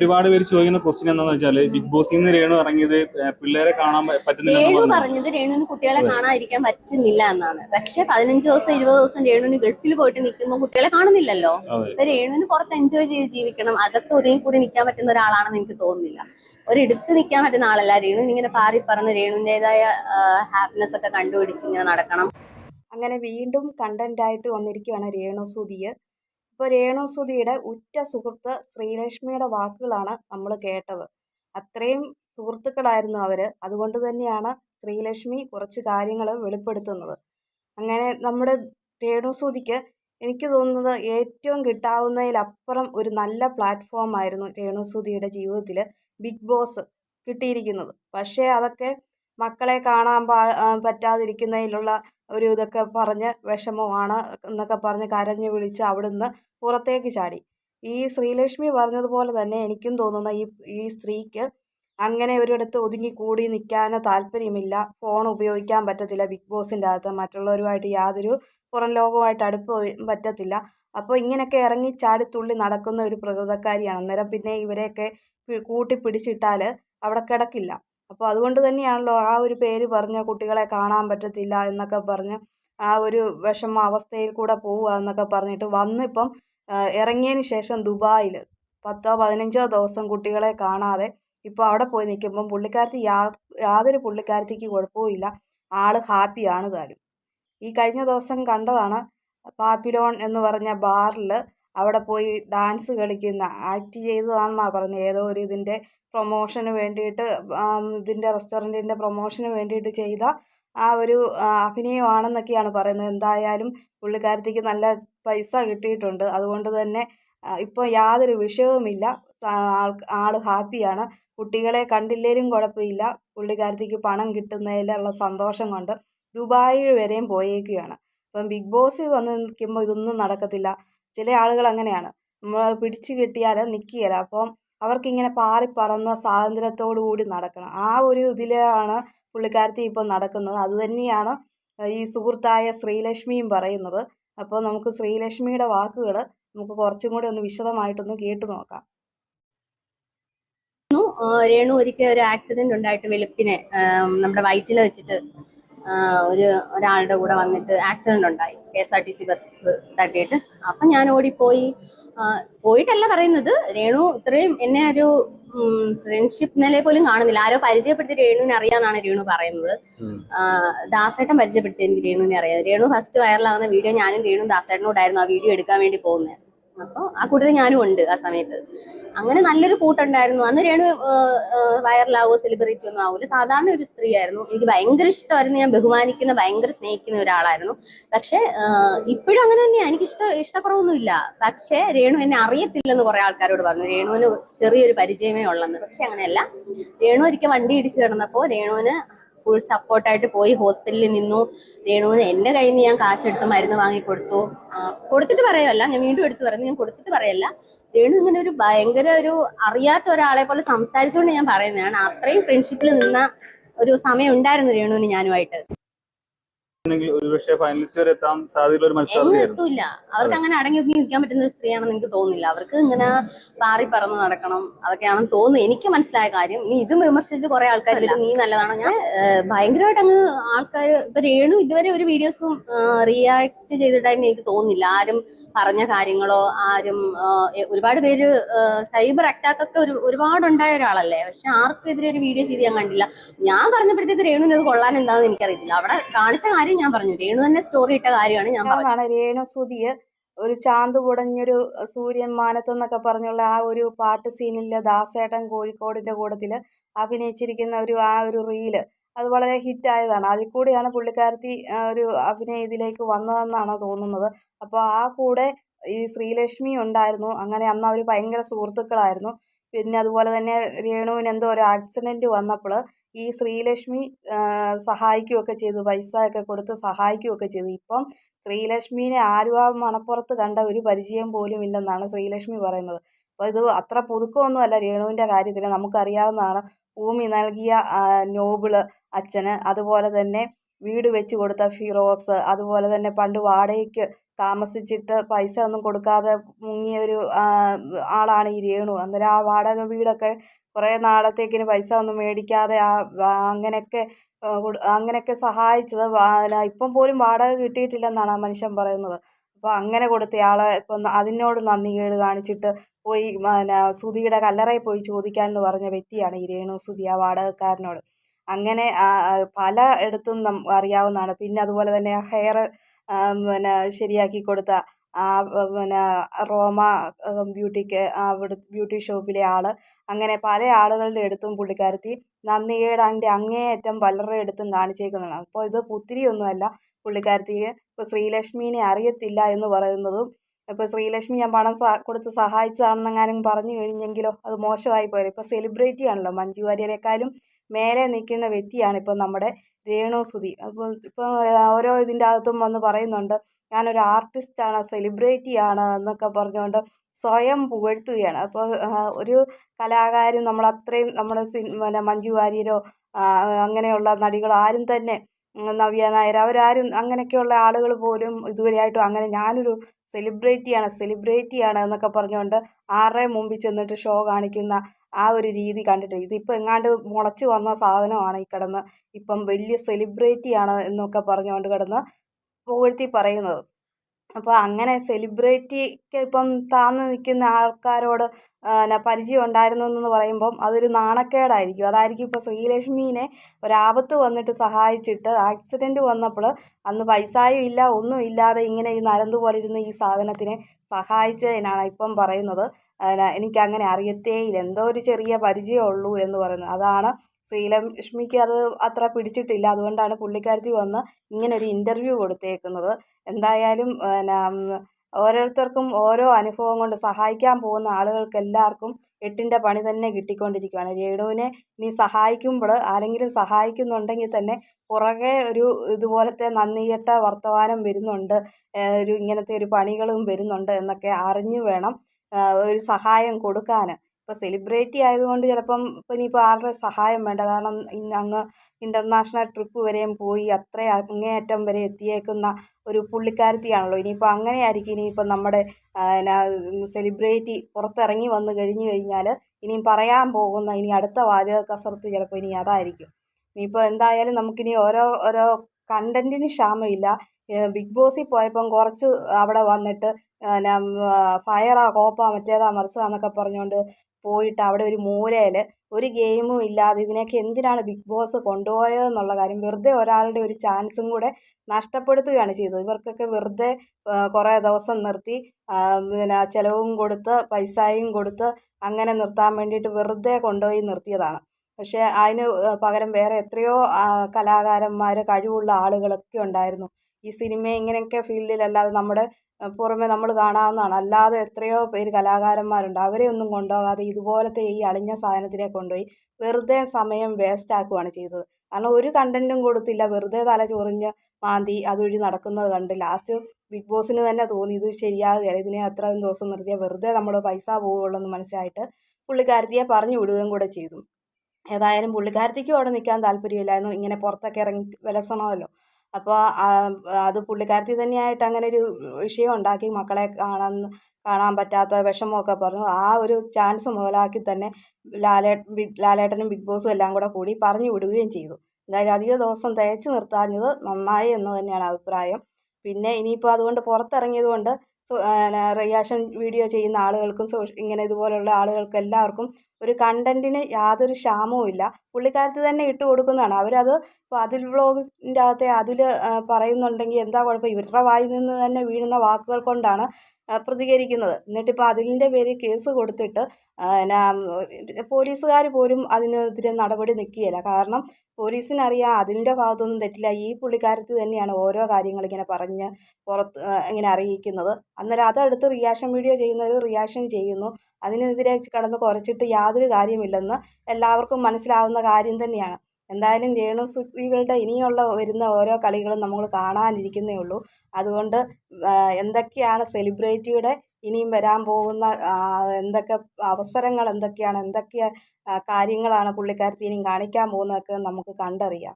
ഒരുപാട് പേര് ചോദിക്കുന്ന ക്വസ്റ്റ്യൻ എന്താന്ന് വെച്ചാൽ ബിഗ് ബോസിൽ നിന്ന് രേണു ഇറങ്ങിയത് പിള്ളേരെ കാണാൻ പറ്റുന്നില്ല രേണു പറഞ്ഞു പറഞ്ഞത് രേണുവിന് കുട്ടികളെ കാണാതിരിക്കാൻ പറ്റുന്നില്ല എന്നാണ്. പക്ഷെ പതിനഞ്ച് ദിവസം ഇരുപത് ദിവസം രേണുവിന് ഗൾഫിൽ പോയിട്ട് നിൽക്കുമ്പോൾ കുട്ടികളെ കാണുന്നില്ലല്ലോ. അതെ. അപ്പൊ രേണുവിന് പുറത്ത് എൻജോയ് ചെയ്ത് ജീവിക്കണം. അകത്ത് ഒതുങ്ങി കൂടി നിൽക്കാൻ പറ്റുന്ന ഒരാളാണെന്ന് എനിക്ക് തോന്നുന്നില്ല. ഒരിടത്ത് നിൽക്കാൻ പറ്റുന്ന ആളല്ല. രേണുവിന് ഇങ്ങനെ പാറി പറന്ന് രേണുവിന്റെതായ ഹാപ്പിനെസ് ഒക്കെ കണ്ടുപിടിച്ച് ഇങ്ങനെ നടക്കണം. അങ്ങനെ വീണ്ടും കണ്ടന്റായിട്ട് വന്നിരിക്കുകയാണ് രേണു സുധിയെ ഇപ്പോൾ രേണുസുതിയുടെ ഉറ്റ സുഹൃത്ത് ശ്രീലക്ഷ്മിയുടെ വാക്കുകളാണ് നമ്മൾ കേട്ടത്. അത്രയും സുഹൃത്തുക്കളായിരുന്നു അവർ അതുകൊണ്ട് തന്നെയാണ് ശ്രീലക്ഷ്മി കുറച്ച് കാര്യങ്ങൾ വെളിപ്പെടുത്തുന്നത്. അങ്ങനെ നമ്മുടെ രേണുസുധിക്ക് എനിക്ക് തോന്നുന്നത് ഏറ്റവും കിട്ടാവുന്നതിലപ്പുറം ഒരു നല്ല പ്ലാറ്റ്ഫോം ആയിരുന്നു രേണു സുധിയുടെ ജീവിതത്തിൽ ബിഗ് ബോസ് കിട്ടിയിരിക്കുന്നത്. പക്ഷേ അതൊക്കെ മക്കളെ കാണാൻ പാ പറ്റാതിരിക്കുന്നതിലുള്ള ഒരു ഇതൊക്കെ പറഞ്ഞ് വിഷമമാണ് എന്നൊക്കെ പറഞ്ഞ് കരഞ്ഞ് വിളിച്ച് അവിടുന്ന് പുറത്തേക്ക് ചാടി. ഈ ശ്രീലക്ഷ്മി പറഞ്ഞതുപോലെ തന്നെ എനിക്കും തോന്നുന്ന ഈ ഈ സ്ത്രീക്ക് അങ്ങനെ ഒരിടത്ത് ഒതുങ്ങി കൂടി നിൽക്കാൻ താല്പര്യമില്ല. ഫോൺ ഉപയോഗിക്കാൻ പറ്റത്തില്ല. ബിഗ് ബോസിന്റെ അകത്ത് മറ്റുള്ളവരുമായിട്ട് യാതൊരു പുറം ലോകവുമായിട്ട് അടുപ്പ് പറ്റത്തില്ല. അപ്പോൾ ഇങ്ങനെയൊക്കെ ഇറങ്ങി ചാടിത്തുള്ളി നടക്കുന്ന ഒരു പ്രകൃതക്കാരിയാണ്. അന്നേരം പിന്നെ ഇവരെയൊക്കെ കൂട്ടി പിടിച്ചിട്ടാൽ അവിടെ കിടക്കില്ല. അപ്പോൾ അതുകൊണ്ട് തന്നെയാണല്ലോ ആ ഒരു പേര് പറഞ്ഞ് കുട്ടികളെ കാണാൻ പറ്റത്തില്ല എന്നൊക്കെ പറഞ്ഞ് ആ ഒരു വിഷമ അവസ്ഥയിൽ കൂടെ പോവുക എന്നൊക്കെ പറഞ്ഞിട്ട് വന്നിപ്പം ഇറങ്ങിയതിന് ശേഷം ദുബായിൽ പത്തോ പതിനഞ്ചോ ദിവസം കുട്ടികളെ കാണാതെ ഇപ്പോൾ അവിടെ പോയി നിൽക്കുമ്പം പുള്ളിക്കാരത്തി യാ യാതൊരു പുള്ളിക്കാരത്തിക്ക് കുഴപ്പമില്ല ആൾ ഹാപ്പിയാണ് താനും ഈ കഴിഞ്ഞ ദിവസം കണ്ടതാണ് പാപ്പിലോൺ എന്ന് പറഞ്ഞ ബാറിൽ അവിടെ പോയി ഡാൻസ് കളിക്കുന്ന ആക്ട് ചെയ്തതാണെന്നാണ് പറഞ്ഞത് ഏതോ ഒരു ഇതിന്റെ പ്രൊമോഷന് വേണ്ടിയിട്ട് ഇതിന്റെ റെസ്റ്റോറന്റിന്റെ പ്രൊമോഷന് വേണ്ടിയിട്ട് ചെയ്ത ആ ഒരു അഭിനയമാണെന്നൊക്കെയാണ് പറയുന്നത്. എന്തായാലും പുള്ളിക്കാരത്തിക്ക് നല്ല പൈസ കിട്ടിയിട്ടുണ്ട്. അതുകൊണ്ട് തന്നെ ഇപ്പോൾ യാതൊരു വിഷയവുമില്ല. ആൾ ഹാപ്പിയാണ്. കുട്ടികളെ കണ്ടില്ലേലും കുഴപ്പമില്ല. പുള്ളിക്കാരത്തിക്ക് പണം കിട്ടുന്നതിലുള്ള സന്തോഷം കൊണ്ട് ദുബായി വരെയും പോയേക്കുകയാണ്. അപ്പം ബിഗ് ബോസിൽ വന്ന് നിൽക്കുമ്പോൾ ഇതൊന്നും നടക്കത്തില്ല. ചില ആളുകൾ അങ്ങനെയാണ്. നമ്മൾ പിടിച്ചു കിട്ടിയാൽ നിൽക്കുകയില്ല അപ്പം അവർക്കിങ്ങനെ പാറിപ്പറന്ന് സ്വാതന്ത്ര്യത്തോടു കൂടി നടക്കണം. ആ ഒരു ഇതിലാണ് പുള്ളിക്കാരത്തി ഇപ്പോൾ നടക്കുന്നത്. അതുതന്നെയാണ് ഈ സുഹൃത്തായ ശ്രീലക്ഷ്മിയും പറയുന്നത്. അപ്പോൾ നമുക്ക് ശ്രീലക്ഷ്മിയുടെ വാക്കുകൾ നമുക്ക് കുറച്ചും കൂടി ഒന്ന് വിശദമായിട്ടൊന്ന് കേട്ടു നോക്കാം. രേണു ഒരിക്കൽ ഒരു ആക്സിഡന്റ് ഉണ്ടായിട്ട് വെളുപ്പിനെ നമ്മുടെ വയറ്റിൽ വെച്ചിട്ട് ഒരു ഒരാളുടെ കൂടെ വന്നിട്ട് ആക്സിഡന്റ് ഉണ്ടായി. K S R T C bus തട്ടിയിട്ട്. അപ്പം ഞാൻ ഓടിപ്പോയി. പോയിട്ടല്ല പറയുന്നത്. രേണു ഇത്രയും എന്നെ ഒരു ഫ്രണ്ട്ഷിപ്പ് നില പോലും കാണുന്നില്ല. ആരോ പരിചയപ്പെടുത്തി രേണുവിനെ അറിയാന്നാണ് രേണു പറയുന്നത്. ദാസേട്ടൻ പരിചയപ്പെടുത്തി എനിക്ക് രേണുവിനെ അറിയാം. രേണു ഫസ്റ്റ് വൈറലാവുന്ന വീഡിയോ ഞാനും രേണു ദാസേട്ടനോടായിരുന്നു ആ വീഡിയോ എടുക്കാൻ വേണ്ടി പോകുന്നത്. അപ്പോൾ ആ കൂട്ടത്തിൽ ഞാനും ഉണ്ട് ആ സമയത്ത്. അങ്ങനെ നല്ലൊരു കൂട്ടുണ്ടായിരുന്നു. അന്ന് രേണു വൈറലാവോ സെലിബ്രിറ്റി ഒന്നും ആവൂല സാധാരണ ഒരു സ്ത്രീ ആയിരുന്നു എനിക്ക് ഭയങ്കര ഇഷ്ടമായിരുന്നു. ഞാൻ ബഹുമാനിക്കുന്ന ഭയങ്കര സ്നേഹിക്കുന്ന ഒരാളായിരുന്നു. പക്ഷെ ഇപ്പോഴും അങ്ങനെ തന്നെയാണ് എനിക്ക് ഇഷ്ട ഇഷ്ടക്കുറവൊന്നുമില്ല. പക്ഷെ രേണു എന്നെ അറിയത്തില്ലെന്ന് കുറെ ആൾക്കാരോട് പറഞ്ഞു. രേണുവിന് ചെറിയൊരു പരിചയമേ ഉള്ളെന്ന്. പക്ഷെ അങ്ങനെയല്ല. രേണു ഒരിക്കൽ വണ്ടി ഇടിച്ചു കിടന്നപ്പോൾ രേണുവിന് ഫുൾ സപ്പോർട്ടായിട്ട് പോയി ഹോസ്പിറ്റലിൽ നിന്നു. രേണുവിന് എന്റെ കയ്യിൽ നിന്ന് ഞാൻ കാശെടുത്ത് മരുന്ന് വാങ്ങി കൊടുത്തു കൊടുത്തിട്ട് പറയല്ല. ഞാൻ വീണ്ടും എടുത്തു പറഞ്ഞു ഞാൻ കൊടുത്തിട്ട് പറയല്ല. രേണു ഇങ്ങനെ ഒരു ഭയങ്കര ഒരു അറിയാത്ത ഒരാളെ പോലെ സംസാരിച്ചുകൊണ്ട് ഞാൻ പറയുന്നതാണ്. അത്രയും ഫ്രണ്ട്ഷിപ്പിൽ നിന്ന ഒരു സമയം ഉണ്ടായിരുന്നു രേണുവിന് ഞാനുമായിട്ട്. ഒരുപക്ഷെ ഫൈനലിസ്റ്റ് വരെ എത്താൻ സാധ്യതയുള്ള ഒരു എങ്ങും മത്സരാർത്ഥിയായിരുന്നു എത്തൂല. അവർക്ക് അങ്ങനെ അടങ്ങി ഒതുങ്ങി നിൽക്കാൻ പറ്റുന്ന ഒരു സ്ത്രീയാണെന്ന് എനിക്ക് തോന്നുന്നില്ല. അവർക്ക് ഇങ്ങനെ പാറി പറന്ന് നടക്കണം അതൊക്കെയാണെന്ന് തോന്നുന്നു. എനിക്ക് മനസ്സിലായ കാര്യം ഇനി ഇതും വിമർശിച്ച് കുറെ ആൾക്കാർ നീ നല്ലതാണ്? ഞാൻ ഏഹ്, ഭയങ്കരമായിട്ട് അങ്ങ് ആൾക്കാർ ഇപ്പൊ രേണു ഇതുവരെ ഒരു വീഡിയോസും റിയാക്ട് ചെയ്തിട്ടായിട്ട് എനിക്ക് തോന്നുന്നില്ല. ആരും പറഞ്ഞ കാര്യങ്ങളോ ആരും എ- ഒരുപാട് പേര് സൈബർ അറ്റാക്ക് ഒക്കെ ഒരു ഒരുപാട് ഉണ്ടായ ഒരാളല്ലേ. പക്ഷെ ആർക്കും എതിരെ ഒരു വീഡിയോ ചെയ്ത് ഞാൻ കണ്ടില്ല. ഞാൻ പറഞ്ഞപ്പോഴത്തേക്ക് രേണുവിന് അത് കൊള്ളാൻ എന്താണെന്ന് എനിക്കറിയത്തില്ല. അവിടെ കാണിച്ച കാര്യം ഞാൻ പറഞ്ഞു. രേണു തന്നെ സ്റ്റോറി ഇട്ട കാര്യമാണ് ഞാൻ പറഞ്ഞത്. രേണു സുതിയെ ഒരു ചാന്ത് കുടഞ്ഞൊരു സൂര്യൻ മാനത്ത് എന്നൊക്കെ പറഞ്ഞുള്ള ആ ഒരു പാട്ട് സീനിലെ ദാസേട്ടൻ കോഴിക്കോടിന്റെ കൂട്ടത്തിൽ അഭിനയിച്ചിരിക്കുന്ന ഒരു ആ ഒരു റീൽ അത് വളരെ ഹിറ്റായതാണ് അതിൽ കൂടെയാണ് പുള്ളിക്കാരത്തി ഒരു അഭിനയ ഇതിലേക്ക് വന്നതെന്നാണ് തോന്നുന്നത്. അപ്പോൾ ആ കൂടെ ഈ ശ്രീലക്ഷ്മി ഉണ്ടായിരുന്നു. അങ്ങനെ അന്ന് അവർ ഭയങ്കര സുഹൃത്തുക്കളായിരുന്നു. പിന്നെ അതുപോലെ തന്നെ രേണുവിന് എന്തോ ഒരു ആക്സിഡന്റ് വന്നപ്പോൾ ഈ ശ്രീലക്ഷ്മി സഹായിക്കുകയൊക്കെ ചെയ്തു. പൈസ ഒക്കെ കൊടുത്ത് സഹായിക്കുകയൊക്കെ ചെയ്തു. ഇപ്പം ശ്രീലക്ഷ്മിനെ ആരും ആ മണപ്പുറത്ത് കണ്ട ഒരു പരിചയം പോലും ഇല്ലെന്നാണ് ശ്രീലക്ഷ്മി പറയുന്നത്. അപ്പോൾ ഇത് അത്ര പുതുക്കമൊന്നുമല്ല രേണുവിന്റെ കാര്യത്തിൽ നമുക്കറിയാവുന്നതാണ് ഭൂമി നൽകിയ നോബിൾ അച്ഛന്. അതുപോലെ തന്നെ വീട് വെച്ച് കൊടുത്ത ഫിറോസ് അതുപോലെ തന്നെ പണ്ട് വാടകയ്ക്ക് താമസിച്ചിട്ട് പൈസ ഒന്നും കൊടുക്കാതെ മുങ്ങിയ ഒരു ആളാണ് ഈ രേണു. അന്നേരം ആ വാടക വീടൊക്കെ കുറേ നാളത്തേക്കിന് പൈസ ഒന്നും മേടിക്കാതെ ആ അങ്ങനെയൊക്കെ അങ്ങനെയൊക്കെ സഹായിച്ചത്. ഇപ്പം പോലും വാടക കിട്ടിയിട്ടില്ലെന്നാണ് ആ മനുഷ്യൻ പറയുന്നത്. അപ്പോൾ അങ്ങനെ കൊടുത്തയാളെ ഇപ്പം അതിനോട് നന്ദി കേട് കാണിച്ചിട്ട് പോയി പിന്നെ സുധിയുടെ കല്ലറയിൽ പോയി ചോദിക്കാൻ എന്ന് പറഞ്ഞ വ്യക്തിയാണ് ഈ രേണു സുധി ആ വാടകക്കാരനോട്. അങ്ങനെ പല ഇടത്തും നം അറിയാവുന്നതാണ്. പിന്നെ അതുപോലെ തന്നെ ഹെയർ പിന്നെ ശരിയാക്കി കൊടുത്ത ആ പിന്നെ റോമ ബ്യൂട്ടിക്ക് അവിടെ ബ്യൂട്ടി ഷോപ്പിലെ ആൾ അങ്ങനെ പല ആളുകളുടെ അടുത്തും പുള്ളിക്കാരത്തി നന്ദികേട് അതിന്റെ അങ്ങേയറ്റം പലരുടെ അടുത്തും കാണിച്ചേക്കുന്നതാണ്. അപ്പോൾ ഇത് പുത്തിരിയൊന്നുമല്ല. പുള്ളിക്കാരത്തി ഇപ്പോൾ ശ്രീലക്ഷ്മീനെ അറിയത്തില്ല എന്ന് പറയുന്നതും ഇപ്പോൾ ശ്രീലക്ഷ്മി ഞാൻ പണം കൊടുത്ത് സഹായിച്ചതാണെന്നെങ്ങാനും പറഞ്ഞു കഴിഞ്ഞെങ്കിലോ അത് മോശമായി പോയത് ഇപ്പോൾ സെലിബ്രിറ്റി ആണല്ലോ. മഞ്ജു വാര്യരെക്കാളും മേലെ നിൽക്കുന്ന വ്യക്തിയാണ് ഇപ്പം നമ്മുടെ രേണു സുധി. അപ്പോൾ ഇപ്പോൾ ഓരോ ഇതിന്റെ അകത്തും വന്ന് പറയുന്നുണ്ട് ഞാനൊരു ആർട്ടിസ്റ്റാണ് സെലിബ്രിറ്റിയാണ് എന്നൊക്കെ പറഞ്ഞുകൊണ്ട് സ്വയം പുകഴ്ത്തുകയാണ്. അപ്പോൾ ഒരു കലാകാരൻ നമ്മൾ അത്രയും നമ്മുടെ പിന്നെ മഞ്ജു വാര്യരോ അങ്ങനെയുള്ള നടികൾ ആരും തന്നെ നവ്യ നായർ അവരാരും അങ്ങനെയൊക്കെയുള്ള ആളുകൾ പോലും ഇതുവരെയായിട്ടും അങ്ങനെ ഞാനൊരു സെലിബ്രിറ്റിയാണ് സെലിബ്രിറ്റിയാണ് എന്നൊക്കെ പറഞ്ഞുകൊണ്ട് ആരുടെ മുമ്പിൽ ചെന്നിട്ട് ഷോ കാണിക്കുന്ന ആ ഒരു രീതി കണ്ടിട്ട് ഇതിപ്പോൾ എങ്ങാണ്ട് മുളച്ച് വന്ന സാധനമാണ് ഈ കിടന്ന് ഇപ്പം വലിയ സെലിബ്രിറ്റിയാണ് എന്നൊക്കെ പറഞ്ഞുകൊണ്ട് കിടന്ന് പുകഴ്ത്തി പറയുന്നത്. അപ്പോൾ അങ്ങനെ സെലിബ്രിറ്റിക്ക് ഇപ്പം താഴ്ന്ന് നിൽക്കുന്ന ആൾക്കാരോട് പിന്നെ പരിചയം ഉണ്ടായിരുന്നു എന്ന് പറയുമ്പം അതൊരു നാണക്കേടായിരിക്കും. അതായിരിക്കും ഇപ്പോൾ ശ്രീലക്ഷ്മീനെ ഒരാപത്ത് വന്നിട്ട് സഹായിച്ചിട്ട് ആക്സിഡന്റ് വന്നപ്പോൾ അന്ന് പൈസയും ഇല്ല ഒന്നും ഇല്ലാതെ ഇങ്ങനെ ഈ നരന്ത് പോലെ ഇരുന്ന് ഈ സാധനത്തിനെ സഹായിച്ചതിനാണ് ഇപ്പം പറയുന്നത്. എനിക്കങ്ങനെ അറിയത്തേയില്ല. എന്തോ ഒരു ചെറിയ പരിചയമേ എന്ന് പറയുന്നത്. അതാണ് ശ്രീലക്ഷ്മിക്ക് അത് അത്ര പിടിച്ചിട്ടില്ല. അതുകൊണ്ടാണ് പുള്ളിക്കാരത്തി വന്ന് ഇങ്ങനെ ഒരു ഇന്റർവ്യൂ കൊടുത്തേക്കുന്നത്. എന്തായാലും പിന്നെ ഓരോരുത്തർക്കും ഓരോ അനുഭവം കൊണ്ട് സഹായിക്കാൻ പോകുന്ന ആളുകൾക്ക് എല്ലാവർക്കും എട്ടിന്റെ പണി തന്നെ കിട്ടിക്കൊണ്ടിരിക്കുകയാണ്. രേണുവിനെ നീ സഹായിക്കുമ്പോൾ ആരെങ്കിലും സഹായിക്കുന്നുണ്ടെങ്കിൽ തന്നെ പുറകെ ഒരു ഇതുപോലത്തെ നന്ദികെട്ട വർത്തമാനം വരുന്നുണ്ട്. ഒരു ഇങ്ങനത്തെ ഒരു പണികളും വരുന്നുണ്ട് എന്നൊക്കെ അറിഞ്ഞു വേണം ഒരു സഹായം കൊടുക്കാൻ. ഇപ്പോൾ സെലിബ്രിറ്റി ആയതുകൊണ്ട് ചിലപ്പം ഇപ്പം ഇനിയിപ്പോൾ ആരുടെ സഹായം വേണ്ട. കാരണം അങ്ങ് ഇന്റർനാഷണൽ ട്രിപ്പ് വരെയും പോയി അത്ര അങ്ങേയറ്റം വരെ എത്തിയേക്കുന്ന ഒരു പുള്ളിക്കാരത്തിയാണല്ലോ. ഇനിയിപ്പോൾ അങ്ങനെയായിരിക്കും ഇനിയിപ്പോൾ നമ്മുടെ എന്നാ സെലിബ്രിറ്റി പുറത്തിറങ്ങി വന്നു കഴിഞ്ഞു കഴിഞ്ഞാൽ ഇനിയും പറയാൻ പോകുന്ന ഇനി അടുത്ത വാചക കസർത്ത് ചിലപ്പോൾ ഇനി അതായിരിക്കും. ഇനിയിപ്പോൾ എന്തായാലും നമുക്കിനി ഓരോ ഓരോ കണ്ടന്റിന് ക്ഷാമമില്ല. ബിഗ് ബോസിൽ പോയപ്പം കുറച്ച് അവിടെ വന്നിട്ട് പിന്നെ ഫയറാ കോപ്പാ മറ്റേതാ മറിച്ചതാന്നൊക്കെ പറഞ്ഞുകൊണ്ട് പോയിട്ട് അവിടെ ഒരു മൂലയിൽ ഒരു ഗെയിമും ഇല്ലാതെ ഇതിനൊക്കെ എന്തിനാണ് ബിഗ് ബോസ് കൊണ്ടുപോയതെന്നുള്ള കാര്യം വെറുതെ ഒരാളുടെ ഒരു ചാൻസും കൂടെ നഷ്ടപ്പെടുത്തുകയാണ് ചെയ്തത്. ഇവർക്കൊക്കെ വെറുതെ കുറേ ദിവസം നിർത്തി പിന്നെ ചിലവും കൊടുത്ത് പൈസയും കൊടുത്ത് അങ്ങനെ നിർത്താൻ വേണ്ടിയിട്ട് വെറുതെ കൊണ്ടുപോയി നിർത്തിയതാണ്. പക്ഷേ അതിന് പകരം വേറെ എത്രയോ കലാകാരന്മാർ കഴിവുള്ള ആളുകളൊക്കെ ഉണ്ടായിരുന്നു. ഈ സിനിമ ഇങ്ങനെയൊക്കെ ഫീൽഡിലല്ലാതെ നമ്മുടെ പുറമെ നമ്മൾ കാണാവുന്നതാണ്. അല്ലാതെ എത്രയോ പേര് കലാകാരന്മാരുണ്ട്. അവരെ ഒന്നും കൊണ്ടുപോകാതെ ഇതുപോലത്തെ ഈ അളിഞ്ഞ സാധനത്തിനെ കൊണ്ടുപോയി വെറുതെ സമയം വേസ്റ്റ് ആക്കുകയാണ് ചെയ്തത്. കാരണം ഒരു കണ്ടന്റും കൊടുത്തില്ല. വെറുതെ തല ചൊറിഞ്ഞ് മാന്തി അതുവഴി നടക്കുന്നത് കണ്ട് ലാസ്റ്റ് ബിഗ് ബോസിന് തന്നെ തോന്നി ഇത് ശരിയാകുകയില്ല. ഇതിനെ അത്രയും ദിവസം നിർത്തിയാൽ വെറുതെ നമ്മുടെ പൈസ പോവുള്ളൂ എന്ന് മനസ്സിലായിട്ട് പുള്ളിക്കാരത്തിയെ പറഞ്ഞു വിടുകയും കൂടെ ചെയ്തു. ഏതായാലും പുള്ളിക്കാരത്തിക്കും അവിടെ നിൽക്കാൻ താല്പര്യമില്ലായിരുന്നു. ഇങ്ങനെ പുറത്തൊക്കെ ഇറങ്ങി വിലസണമല്ലോ. അപ്പോൾ അത് പുള്ളിക്കാരത്തി തന്നെയായിട്ട് അങ്ങനെ ഒരു വിഷയം ഉണ്ടാക്കി മക്കളെ കാണാൻ കാണാൻ പറ്റാത്ത വിഷമമൊക്കെ പറഞ്ഞു. ആ ഒരു ചാൻസ് മുതലാക്കി തന്നെ ലാലേ ലാലേട്ടനും ബിഗ് ബോസും എല്ലാം കൂടെ കൂടി പറഞ്ഞു വിടുകയും ചെയ്തു. എന്തായാലും അധിക ദിവസം തേച്ച് നിർത്താഞ്ഞത് നന്നായി എന്ന് തന്നെയാണ് അഭിപ്രായം. പിന്നെ ഇനിയിപ്പോൾ അതുകൊണ്ട് പുറത്തിറങ്ങിയത് കൊണ്ട് റിയാക്ഷൻ വീഡിയോ ചെയ്യുന്ന ആളുകൾക്കും ഇങ്ങനെ ഇതുപോലുള്ള ആളുകൾക്കും എല്ലാവർക്കും ഒരു കണ്ടന്റിന് യാതൊരു ക്ഷാമവും ഇല്ല. പുള്ളിക്കാരത്തി തന്നെ ഇട്ട് കൊടുക്കുന്നതാണ്. അവരത് ഇപ്പോൾ അതിൽ വ്ളോഗിന്റെ അകത്തെ അതിൽ പറയുന്നുണ്ടെങ്കിൽ എന്താ കുഴപ്പം? ഇവരുടെ വായിൽ നിന്ന് തന്നെ വീഴുന്ന വാക്കുകൾ കൊണ്ടാണ് പ്രതികരിക്കുന്നത്. എന്നിട്ടിപ്പോൾ അതിന്റെ പേര് കേസ് കൊടുത്തിട്ട് എന്നാ പോലീസുകാർ പോലും അതിനെതിരെ നടപടി നിൽക്കുകയില്ല. കാരണം പോലീസിനറിയാം അതിന്റെ ഭാഗത്തൊന്നും തെറ്റില്ല. ഈ പുള്ളിക്കാരത്തി തന്നെയാണ് ഓരോ കാര്യങ്ങൾ ഇങ്ങനെ പറഞ്ഞ് പുറത്ത് ഇങ്ങനെ അറിയിക്കുന്നത്. അന്നേരം അതെടുത്ത് റിയാക്ഷൻ വീഡിയോ ചെയ്യുന്നവർ റിയാക്ഷൻ ചെയ്യുന്നു. അതിനെതിരെ കിടന്ന് കുറച്ചിട്ട് യാതൊരു കാര്യമില്ലെന്ന് എല്ലാവർക്കും മനസ്സിലാവുന്ന കാര്യം തന്നെയാണ്. എന്തായാലും രേണുസുതികളുടെ ഇനിയുള്ള വരുന്ന ഓരോ കളികളും നമ്മൾ കാണാനിരിക്കുന്നേ ഉള്ളൂ. അതുകൊണ്ട് എന്തൊക്കെയാണ് സെലിബ്രിറ്റിയുടെ ഇനിയും വരാൻ പോകുന്ന എന്തൊക്കെ അവസരങ്ങൾ എന്തൊക്കെയാണ് എന്തൊക്കെ കാര്യങ്ങളാണ് പുള്ളിക്കാരത്തി ഇനിയും കാണിക്കാൻ പോകുന്നതൊക്കെ നമുക്ക് കണ്ടറിയാം.